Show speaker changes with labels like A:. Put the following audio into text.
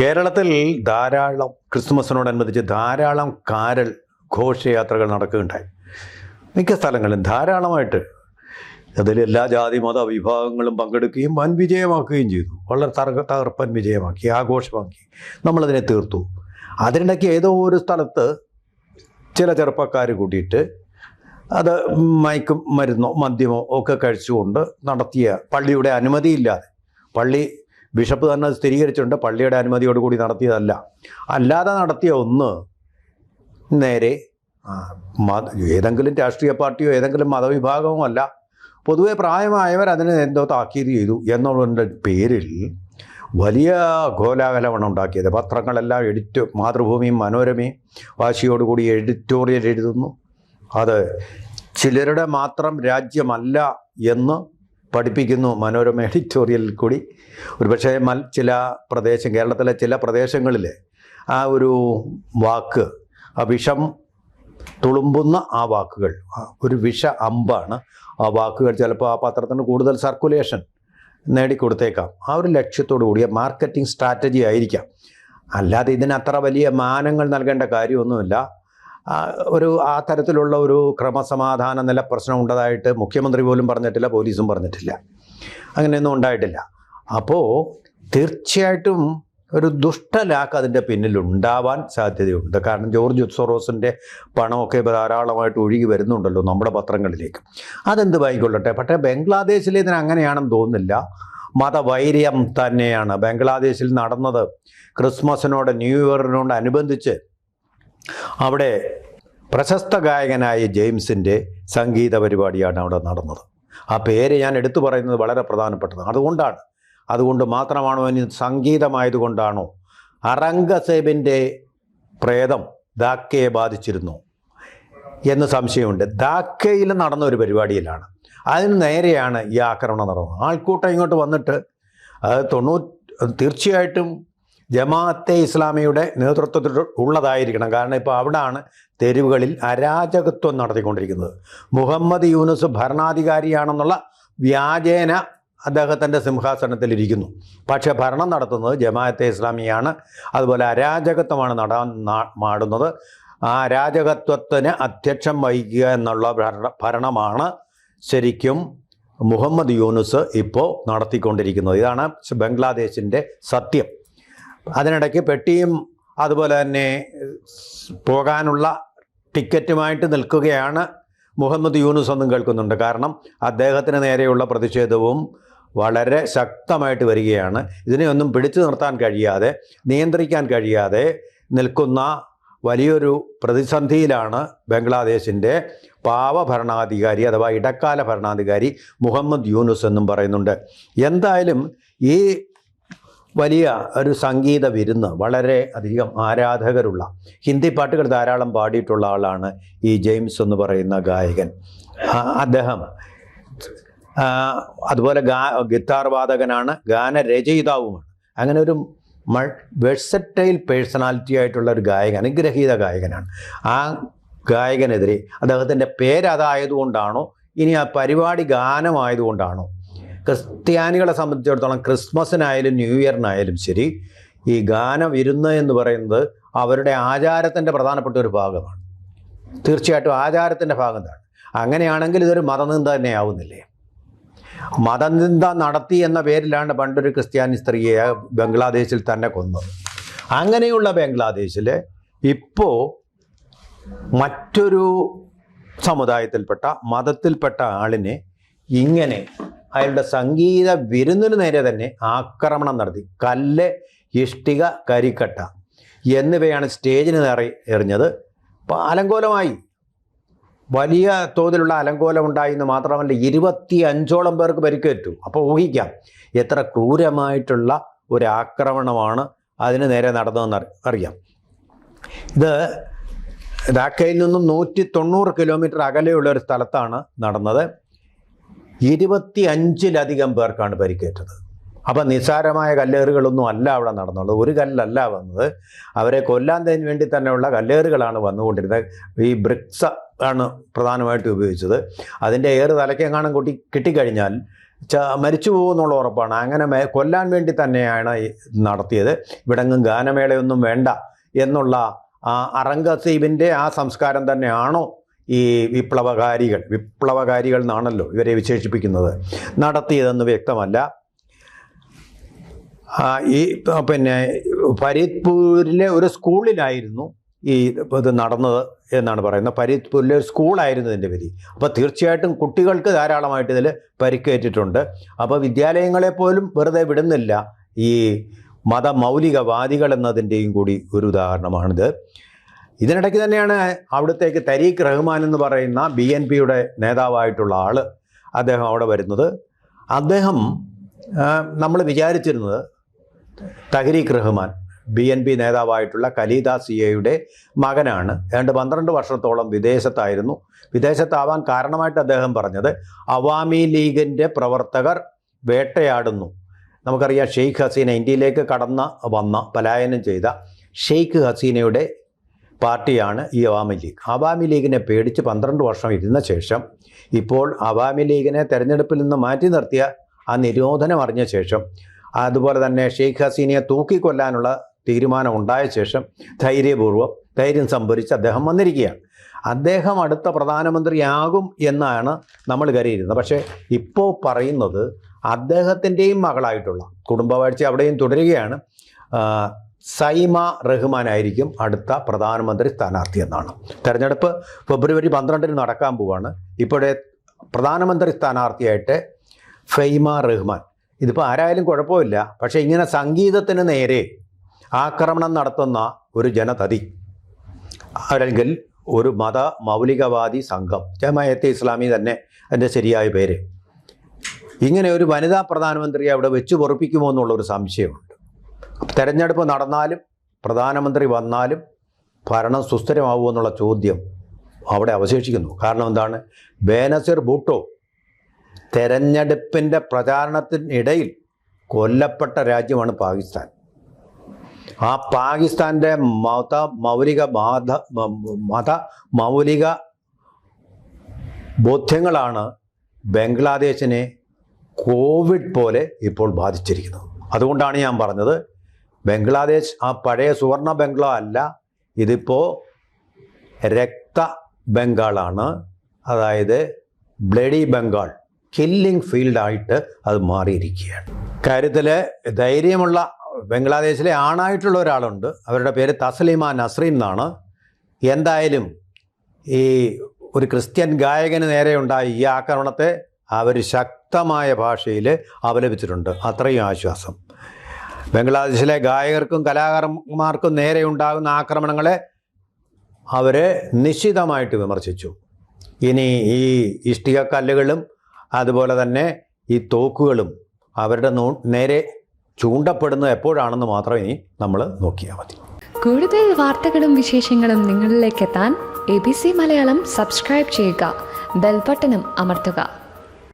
A: കേരളത്തിൽ ധാരാളം ക്രിസ്മസിനോടനുബന്ധിച്ച് ധാരാളം കാരൽ ഘോഷയാത്രകൾ നടക്കുകയുണ്ടായി. മിക്ക സ്ഥലങ്ങളിലും ധാരാളമായിട്ട് അതിൽ എല്ലാ ജാതി മത വിഭാഗങ്ങളും പങ്കെടുക്കുകയും വൻ വിജയമാക്കുകയും ചെയ്തു. വളരെ തറ തകർപ്പൻ വിജയമാക്കി ആഘോഷമാക്കി. നമ്മളതിനെ തീർത്തു. അതിനിടയ്ക്ക് ഏതോ ഒരു സ്ഥലത്ത് ചില ചെറുപ്പക്കാർ കൂട്ടിയിട്ട് അത് മയക്കും മരുന്നോ മദ്യമോ ഒക്കെ കഴിച്ചുകൊണ്ട് നടത്തിയ പള്ളിയുടെ അനുമതിയില്ലാതെ പള്ളി ബിഷപ്പ് തന്നെ സ്ഥിരീകരിച്ചിട്ടുണ്ട്. പള്ളിയുടെ അനുമതിയോടുകൂടി നടത്തിയതല്ല. അല്ലാതെ നടത്തിയ ഒന്ന് നേരെ ഏതെങ്കിലും രാഷ്ട്രീയ പാർട്ടിയോ ഏതെങ്കിലും മതവിഭാഗമോ അല്ല. പൊതുവെ പ്രായമായവർ അതിനെ എന്തോ താക്കീത് ചെയ്തു എന്നുള്ളതിന്റെ പേരിൽ വലിയ കോലാഹലമാണ് ഉണ്ടാക്കിയത്. പത്രങ്ങളെല്ലാം എഡിറ്റ് മാതൃഭൂമിയും മനോരമയും വാശിയോടുകൂടി എഡിറ്റോറിയൽ എഴുതുന്നു. അത് ചിലരുടെ മാത്രം രാജ്യമല്ല എന്ന് പഠിപ്പിക്കുന്നു മനോരമ എഡിറ്റോറിയലിൽ കൂടി. ഒരുപക്ഷെ മൽ ചില പ്രദേശം കേരളത്തിലെ ചില പ്രദേശങ്ങളിൽ ആ ഒരു വാക്ക് ആ വിഷം തുളുമ്പുന്ന ആ വാക്കുകൾ ഒരു വിഷ അമ്പാണ് ആ വാക്കുകൾ ചിലപ്പോൾ ആ പത്രത്തിന് കൂടുതൽ സർക്കുലേഷൻ നേടിക്കൊടുത്തേക്കാം. ആ ഒരു ലക്ഷ്യത്തോടു കൂടിയ മാർക്കറ്റിംഗ് സ്ട്രാറ്റജി ആയിരിക്കാം. അല്ലാതെ ഇതിന് അത്ര വലിയ മാനങ്ങൾ നൽകേണ്ട കാര്യമൊന്നുമില്ല. ഒരു ആ തരത്തിലുള്ള ഒരു ക്രമസമാധാന നില പ്രശ്നം ഉണ്ടതായിട്ട് മുഖ്യമന്ത്രി പോലും പറഞ്ഞിട്ടില്ല പോലീസും പറഞ്ഞിട്ടില്ല. അങ്ങനെയൊന്നും ഉണ്ടായിട്ടില്ല. അപ്പോൾ തീർച്ചയായിട്ടും ഒരു ദുഷ്ടലാക്ക് അതിന്റെ പിന്നിൽ ഉണ്ടാവാൻ സാധ്യതയുണ്ട്. കാരണം ജോർജ് സൊറോസിന്റെ പണമൊക്കെ ധാരാളമായിട്ട് ഒഴുകി വരുന്നുണ്ടല്ലോ നമ്മുടെ പത്രങ്ങളിലേക്ക്. അതെന്ത് വായിക്കൊള്ളട്ടെ? പക്ഷേ ബംഗ്ലാദേശിൽ ഇതിന് അങ്ങനെയാണെന്ന് തോന്നുന്നില്ല. മതവൈര്യം തന്നെയാണ്. ബംഗ്ലാദേശിൽ നടന്നത് ക്രിസ്മസിനോട് ന്യൂ ഇയറിനോട് അനുബന്ധിച്ച് അവിടെ പ്രശസ്ത ഗായകനായ ജെയിംസിന്റെ സംഗീത പരിപാടിയാണ് അവിടെ നടന്നത്. ആ പേര് ഞാൻ എടുത്തു പറയുന്നത് വളരെ പ്രധാനപ്പെട്ടതാണ്. അതുകൊണ്ടാണ്. അതുകൊണ്ട് മാത്രമാണോ ഇനി സംഗീതമായതുകൊണ്ടാണോ? അറംഗസേബിന്റെ പ്രേതം ധാക്കയെ ബാധിച്ചിരുന്നു എന്ന് സംശയമുണ്ട്. ധാക്കയിൽ നടന്ന ഒരു പരിപാടിയിലാണ്. അതിന് നേരെയാണ് ഈ ആക്രമണം നടന്നത്. ആൾക്കൂട്ടം ഇങ്ങോട്ട് വന്നിട്ട് അത് തൊണ്ണൂറ്റി തീർച്ചയായിട്ടും ജമാഅത്തെ ഇസ്ലാമിയുടെ നേതൃത്വത്തിൽ ഉള്ളതായിരിക്കണം. കാരണം ഇപ്പോൾ അവിടാണ് തെരുവുകളിൽ അരാജകത്വം നടത്തിക്കൊണ്ടിരിക്കുന്നത്. മുഹമ്മദ് യൂനുസ് ഭരണാധികാരിയാണെന്നുള്ള വ്യാജേന അദ്ദേഹത്തിന്റെ സിംഹാസനത്തിലിരിക്കുന്നു. പക്ഷേ ഭരണം നടത്തുന്നത് ജമാഅത്തെ ഇസ്ലാമിയാണ്. അതുപോലെ അരാജകത്വമാണ് നടാൻ മാടുന്നത്. ആ അരാജകത്വത്തിന് അധ്യക്ഷം വഹിക്കുക എന്നുള്ള ഭരണമാണ് ശരിക്കും മുഹമ്മദ് യൂനുസ് ഇപ്പോൾ നടത്തിക്കൊണ്ടിരിക്കുന്നത്. ഇതാണ് ബംഗ്ലാദേശിന്റെ സത്യം. അതിനിടയ്ക്ക് പെട്ടിയും അതുപോലെ തന്നെ പോകാനുള്ള ടിക്കറ്റുമായിട്ട് നിൽക്കുകയാണ് മുഹമ്മദ് യൂനുസ് എന്നും കേൾക്കുന്നുണ്ട്. കാരണം അദ്ദേഹത്തിന് നേരെയുള്ള പ്രതിഷേധവും വളരെ ശക്തമായിട്ട് വരികയാണ്. ഇതിനെയൊന്നും പിടിച്ചു നിർത്താൻ കഴിയാതെ നിയന്ത്രിക്കാൻ കഴിയാതെ നിൽക്കുന്ന വലിയൊരു പ്രതിസന്ധിയിലാണ് ബംഗ്ലാദേശിന്റെ പാവ ഭരണാധികാരി അഥവാ ഇടക്കാല ഭരണാധികാരി മുഹമ്മദ് യൂനുസ് എന്നും പറയുന്നുണ്ട്. എന്തായാലും ഈ വലിയ ഒരു സംഗീത വിരുന്ന് വളരെ അധികം ആരാധകരുള്ള ഹിന്ദി പാട്ടുകൾ ധാരാളം പാടിയിട്ടുള്ള ആളാണ് ഈ ജെയിംസ് എന്ന് പറയുന്ന ഗായകൻ. അദ്ദേഹം അതുപോലെ ഗാ ഗിത്താർ വാദകനാണ് ഗാനരചയിതാവുമാണ്. അങ്ങനെ ഒരു മൾ വെഴ്സറ്റൈൽ പേഴ്സണാലിറ്റി ആയിട്ടുള്ള ഒരു ഗായകൻ അനുഗ്രഹീത ഗായകനാണ്. ആ ഗായകനെതിരെ അദ്ദേഹത്തിന്റെ പേരതായതുകൊണ്ടാണോ ഇനി ആ പരിപാടി ഗാനമായതുകൊണ്ടാണോ ക്രിസ്ത്യാനികളെ സംബന്ധിച്ചിടത്തോളം ക്രിസ്മസിനായാലും ന്യൂ ഇയറിനായാലും ശരി ഈ ഗാനം ഇരുന്ന് എന്ന് പറയുന്നത് അവരുടെ ആചാരത്തിന്റെ പ്രധാനപ്പെട്ട ഒരു ഭാഗമാണ്. തീർച്ചയായിട്ടും ആചാരത്തിന്റെ ഭാഗം തന്നെ അങ്ങനെയാണെങ്കിൽ ഇതൊരു മതനിന്ദ തന്നെ ആവുന്നില്ലേ മതനിന്ദ നടത്തി എന്ന പേരിലാണ് പണ്ടൊരു ക്രിസ്ത്യാനി സ്ത്രീയെ ബംഗ്ലാദേശിൽ തന്നെ കൊന്നത്. അങ്ങനെയുള്ള ബംഗ്ലാദേശിൽ ഇപ്പോൾ മറ്റൊരു സമുദായത്തിൽപ്പെട്ട മതത്തിൽപ്പെട്ട ആളിനെ ഇങ്ങനെ അയാളുടെ സംഗീത വിരുന്നിന് നേരെ തന്നെ ആക്രമണം നടത്തി. കല്ല് ഇഷ്ടിക കരിക്കട്ട എന്നിവയാണ് സ്റ്റേജിന് നേരെ എറിഞ്ഞത്. അലങ്കോലമായി. വലിയ തോതിലുള്ള അലങ്കോലം ഉണ്ടായി എന്ന് മാത്രമല്ല ഇരുപത്തി അഞ്ചോളം പേർക്ക് പരിക്കേറ്റു. അപ്പോൾ ഊഹിക്കാം എത്ര ക്രൂരമായിട്ടുള്ള ഒരു ആക്രമണമാണ് അതിന് നേരെ നടന്നതെന്ന് അറിയാം. ഇത് ധാക്കയിൽ നിന്നും നൂറ്റി തൊണ്ണൂറ് കിലോമീറ്റർ അകലെയുള്ള ഒരു സ്ഥലത്താണ് നടന്നത്. ഇരുപത്തി അഞ്ചിലധികം പേർക്കാണ് പരിക്കേറ്റത്. അപ്പം നിസ്സാരമായ കല്ലേറുകളൊന്നും അല്ല അവിടെ നടന്നുള്ളത്. ഒരു കല്ലല്ല വന്നത്. അവരെ കൊല്ലാൻ തന്നെ വേണ്ടി തന്നെയുള്ള കല്ലേറുകളാണ് വന്നുകൊണ്ടിരുന്നത്. ഈ ബ്രിക്സ ആണ് പ്രധാനമായിട്ടും ഉപയോഗിച്ചത്. അതിന്റെ ഏറ് തലക്കെങ്ങാനും കൂട്ടി കിട്ടിക്കഴിഞ്ഞാൽ ച മരിച്ചു പോകുമെന്നുള്ള ഉറപ്പാണ്. അങ്ങനെ കൊല്ലാൻ വേണ്ടി തന്നെയാണ് നടത്തിയത്. ഇവിടെങ്ങും ഗാനമേളയൊന്നും വേണ്ട എന്നുള്ള അറംഗസീബിന്റെ ആ സംസ്കാരം തന്നെയാണോ ഈ വിപ്ലവകാരികൾ വിപ്ലവകാരികൾ എന്നാണല്ലോ ഇവരെ വിശേഷിപ്പിക്കുന്നത്. നടത്തിയതെന്ന് വ്യക്തമല്ല. ഈ പിന്നെ ഫരീദ്പൂരിലെ ഒരു സ്കൂളിലായിരുന്നു ഈ ഇത് നടന്നത് എന്നാണ് പറയുന്നത്. ഫരീദ്പൂരിലെ ഒരു സ്കൂളായിരുന്നു ഇതിന്റെ വിധി. അപ്പോൾ തീർച്ചയായിട്ടും കുട്ടികൾക്ക് ധാരാളമായിട്ട് ഇതിൽ പരിക്കേറ്റിട്ടുണ്ട്. അപ്പോൾ വിദ്യാലയങ്ങളെ പോലും വെറുതെ വിടുന്നില്ല ഈ മതമൗലികവാദികൾ എന്നതിന്റെയും കൂടി ഒരു ഉദാഹരണമാണിത്. ഇതിനിടയ്ക്ക് തന്നെയാണ് അവിടത്തേക്ക് തരീഖ് റഹ്മാൻ എന്ന് പറയുന്ന ബി എൻ പിയുടെ നേതാവായിട്ടുള്ള ആൾ അദ്ദേഹം അവിടെ വരുന്നത്. അദ്ദേഹം നമ്മൾ വിചാരിച്ചിരുന്നത് Tarique Rahman B N P നേതാവായിട്ടുള്ള Khaleda സിയയുടെ മകനാണ്. ഏതാണ്ട് പന്ത്രണ്ട് വർഷത്തോളം വിദേശത്തായിരുന്നു. വിദേശത്താവാൻ കാരണമായിട്ട് അദ്ദേഹം പറഞ്ഞത് അവാമി ലീഗിന്റെ പ്രവർത്തകർ വേട്ടയാടുന്നു. നമുക്കറിയാം ഷെയ്ഖ് ഹസീന ഇന്ത്യയിലേക്ക് കടന്ന വന്ന പലായനം ചെയ്ത ഷെയ്ഖ് ഹസീനയുടെ പാർട്ടിയാണ് ഈ അവാമി ലീഗ്. അവാമി ലീഗിനെ പേടിച്ച് പന്ത്രണ്ട് വർഷം ഇരുന്ന ശേഷം ഇപ്പോൾ അവാമി ലീഗിനെ തെരഞ്ഞെടുപ്പിൽ നിന്ന് മാറ്റി നിർത്തിയ ആ നിരോധനം അറിഞ്ഞ ശേഷം അതുപോലെ തന്നെ ഷെയ്ഖ് ഹസീനയെ തൂക്കിക്കൊല്ലാനുള്ള തീരുമാനം ഉണ്ടായ ശേഷം ധൈര്യപൂർവം ധൈര്യം സംഭരിച്ച് അദ്ദേഹം വന്നിരിക്കുകയാണ്. അദ്ദേഹം അടുത്ത പ്രധാനമന്ത്രിയാകും എന്നാണ് നമ്മൾ കരുതിയിരുന്നത്. പക്ഷേ ഇപ്പോൾ പറയുന്നത് അദ്ദേഹത്തിന്റെയും മകളായിട്ടുള്ള കുടുംബവാഴ്ച അവിടെയും തുടരുകയാണ്. ആ, റഹ്മാൻ ആയിരിക്കും അടുത്ത പ്രധാനമന്ത്രി സ്ഥാനാർത്ഥി എന്നാണ്. തെരഞ്ഞെടുപ്പ് ഫെബ്രുവരി പന്ത്രണ്ടിന് നടക്കാൻ പോവാണ്. ഇപ്പോഴേ പ്രധാനമന്ത്രി സ്ഥാനാർത്ഥിയായിട്ട് ഫെയ്മ റഹ്മാൻ. ഇതിപ്പോൾ ആരായാലും കുഴപ്പമില്ല. പക്ഷേ ഇങ്ങനെ സംഗീതത്തിന് നേരെ ആക്രമണം നടത്തുന്ന ഒരു ജനതതി അല്ലെങ്കിൽ ഒരു മത മൗലികവാദി സംഘം ജമായത്തെ ഇസ്ലാമി തന്നെ അതിന്റെ ശരിയായ പേര്. ഇങ്ങനെ ഒരു വനിതാ പ്രധാനമന്ത്രിയെ അവിടെ വെച്ച് പൊറപ്പിക്കുമോ എന്നുള്ളൊരു സംശയമുണ്ട്. തെരഞ്ഞെടുപ്പ് നടന്നാലും പ്രധാനമന്ത്രി വന്നാലും ഭരണം സുസ്ഥിരമാവുമോ എന്നുള്ള ചോദ്യം അവിടെ അവശേഷിക്കുന്നു. കാരണം എന്താണ്? ബേനസിർ ബൂട്ടോ തെരഞ്ഞെടുപ്പിന്റെ പ്രചാരണത്തിനിടയിൽ കൊല്ലപ്പെട്ട രാജ്യമാണ് പാകിസ്ഥാൻ. ആ പാകിസ്ഥാന്റെ മത മൗലിക ബാധ മത മൗലിക ബോധ്യങ്ങളാണ് ബംഗ്ലാദേശിനെ കോവിഡ് പോലെ ഇപ്പോൾ ബാധിച്ചിരിക്കുന്നത്. അതുകൊണ്ടാണ് ഞാൻ പറഞ്ഞത് ബംഗ്ലാദേശ് ആ പഴയ സുവർണ ബംഗ്ലാ അല്ല ഇതിപ്പോൾ രക്ത ബംഗാളാണ്. അതായത് ബ്ലഡി ബംഗാൾ കില്ലിംഗ് ഫീൽഡായിട്ട് അത് മാറിയിരിക്കുകയാണ്. കാര്യത്തിൽ ധൈര്യമുള്ള ബംഗ്ലാദേശിലെ ആണായിട്ടുള്ള ഒരാളുണ്ട്. അവരുടെ പേര് തസ്ലീമ നസ്രീം എന്നാണ്. എന്തായാലും ഈ ഒരു ക്രിസ്ത്യൻ ഗായകന് നേരെ ഉണ്ടായ ഈ ആക്രമണത്തെ അവർ ശക്തമായ ഭാഷയിൽ അപലപിച്ചിട്ടുണ്ട് അത്രയും ആശ്വാസം. ബംഗ്ലാദേശിലെ ഗായകർക്കും കലാകാരന്മാർക്കും നേരെ ഉണ്ടാകുന്ന ആക്രമണങ്ങളെ അവർ നിശ്ചിതമായിട്ട് വിമർശിച്ചു. ഇനി ഈ ഇഷ്ടികക്കല്ലുകളും അതുപോലെ തന്നെ ഈ തോക്കുകളും അവരുടെ നേരെ ചൂണ്ടപ്പെടുന്നത് എപ്പോഴാണെന്ന് മാത്രം ഇനി നമ്മൾ നോക്കിയാൽ മതി.
B: കൂടുതൽ വാർത്തകളും വിശേഷങ്ങളും നിങ്ങളിലേക്ക് എത്താൻ A B C Malayalam subscribe ചെയ്യുക. ബെൽബട്ടനും അമർത്തുക.